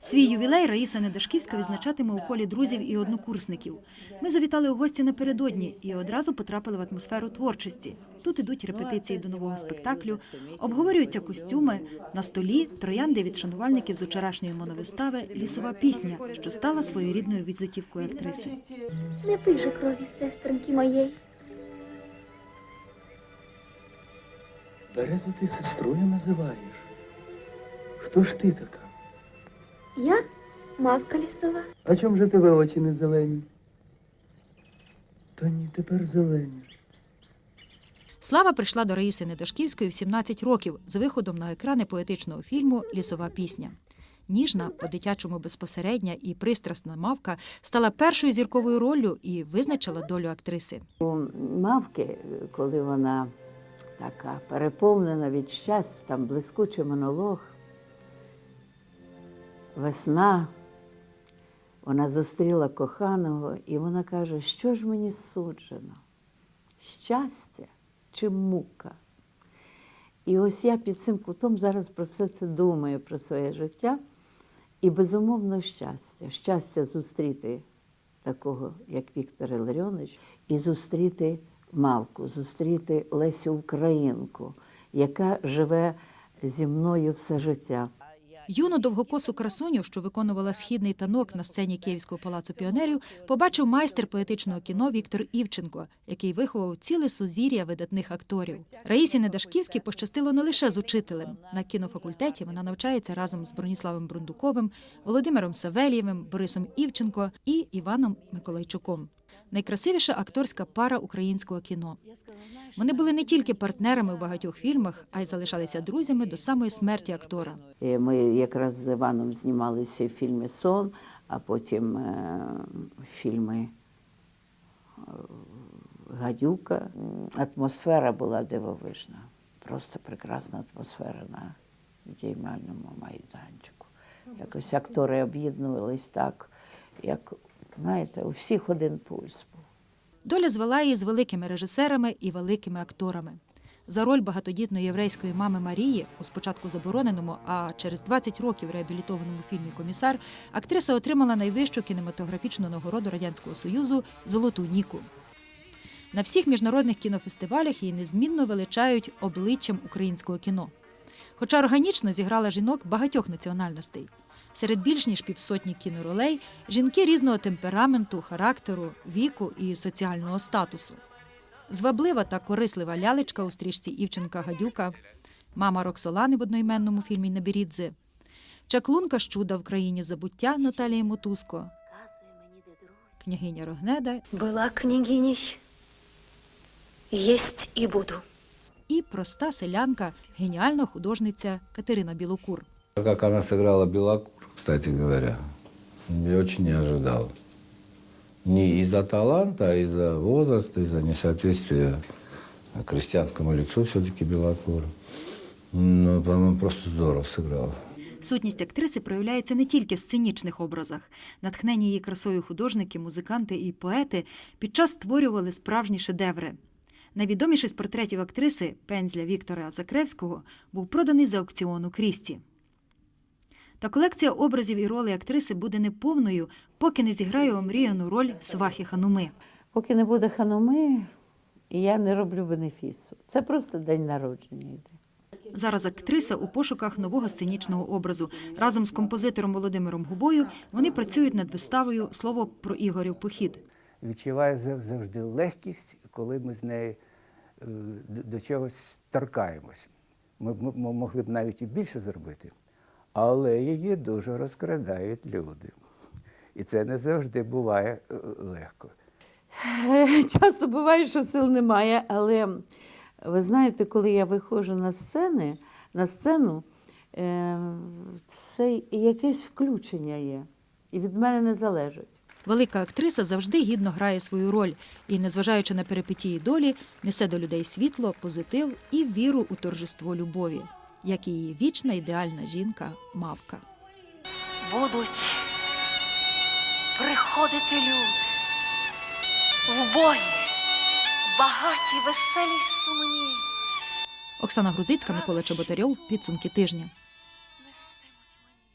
Свій ювілей Раїса Недашківська відзначатиме у колі друзів і однокурсників. Ми завітали у гості напередодні і одразу потрапили в атмосферу творчості. Тут ідуть репетиції до нового спектаклю, обговорюються костюми. На столі троянди від шанувальників з вчорашньої моновистави Лісова пісня, що стала своєрідною візитівкою актриси. Не пий же крові, сестринки моєї. Березу ти сестрою називаєш. Хто ж ти така? Я мавка лісова. А чом же тебе очі не зелені? Та ні, тепер зелені. Слава прийшла до Раїси Недашківської в 17 років з виходом на екрани поетичного фільму Лісова пісня. Ніжна, по-дитячому безпосередня і пристрасна мавка стала першою зірковою роллю і визначила долю актриси. У мавки, коли вона така переповнена від щастя, там блискучий монолог, весна, вона зустріла коханого, і вона каже, що ж мені суджено? Щастя чи мука? І ось я під цим кутом зараз про все це думаю, про своє життя. І безумовно щастя. Щастя зустріти такого, як Віктор Іларіонович, і зустріти мавку, зустріти Лесю Українку, яка живе зі мною все життя. Юну довгокосу красуню, що виконувала східний танок на сцені Київського палацу піонерів, побачив майстер поетичного кіно Віктор Івченко, який виховав ціле сузір'я видатних акторів. Раїсі Недашківській пощастило не лише з учителем. На кінофакультеті вона навчається разом з Броніславом Брундуковим, Володимиром Савельєвим, Борисом Івченко і Іваном Миколайчуком. Найкрасивіша акторська пара українського кіно. Вони були не тільки партнерами в багатьох фільмах, а й залишалися друзями до самої смерті актора. Ми якраз з Іваном знімалися в фільмі Сон, а потім е, фільми е, Гадюка. Атмосфера була дивовижна. Просто прекрасна атмосфера на діймальному майданчику. Якось актори об'єднувались так, як, знаєте, у всіх один пульс був. Доля звела її з великими режисерами і великими акторами. За роль багатодітної єврейської мами Марії у спочатку забороненому, а через 20 років реабілітованому фільмі Комісар актриса отримала найвищу кінематографічну нагороду Радянського Союзу Золоту Ніку. На всіх міжнародних кінофестивалях її незмінно величають обличчям українського кіно. Хоча органічно зіграла жінок багатьох національностей. Серед більш ніж півсотні кіноролей жінки різного темпераменту, характеру, віку і соціального статусу. Зваблива та корислива лялечка у стрічці Івченка Гадюка, мама Роксолани в одноіменному фільмі Набірідзе, чаклунка з чуда в країні забуття Наталії Мотузко, княгиня Рогнеда Была княгиней, есть и буду. і проста селянка, геніальна художниця Катерина Білокур. Как она сыграла Белокур, кстати говоря, я очень не ожидал. Не из-за таланта, а из-за возраста, из-за несоответствия крестьянскому лицу все-таки Белокур. Ну, по-моему, просто здорово сыграла. Сутність актриси проявляється не тільки в сценічних образах. Натхнені її красою художники, музиканти і поети під час створювали справжні шедеври. Найвідоміший з портретів актриси пензля Віктора Закревського був проданий за аукціону Крісті. Та колекція образів і ролей актриси буде неповною, поки не зіграє омріяну роль свахи Хануми. Поки не буде хануми, я не роблю бенефісу. Це просто день народження йде. Зараз актриса у пошуках нового сценічного образу. Разом з композитором Володимиром Губою вони працюють над виставою Слово про Ігорів похід. відчуваю зав- завжди легкість, коли ми з нею е, до- чогось торкаємось. Ми могли б навіть і більше зробити, але її дуже розкрадають люди. І це не завжди буває е, легко. Часто буває, що сил немає, але ви знаєте, коли я виходжу на сцени, на сцену, е, це якесь включення є. І від мене не залежить. Велика актриса завжди гідно грає свою роль і, незважаючи на перипетії долі, несе до людей світло, позитив і віру у торжество любові, як і її вічна ідеальна жінка Мавка. будуть приходити люди в бої, багаті, веселі й сумні. Оксана Грузицька, Микола Чеботарьов. Підсумки тижня.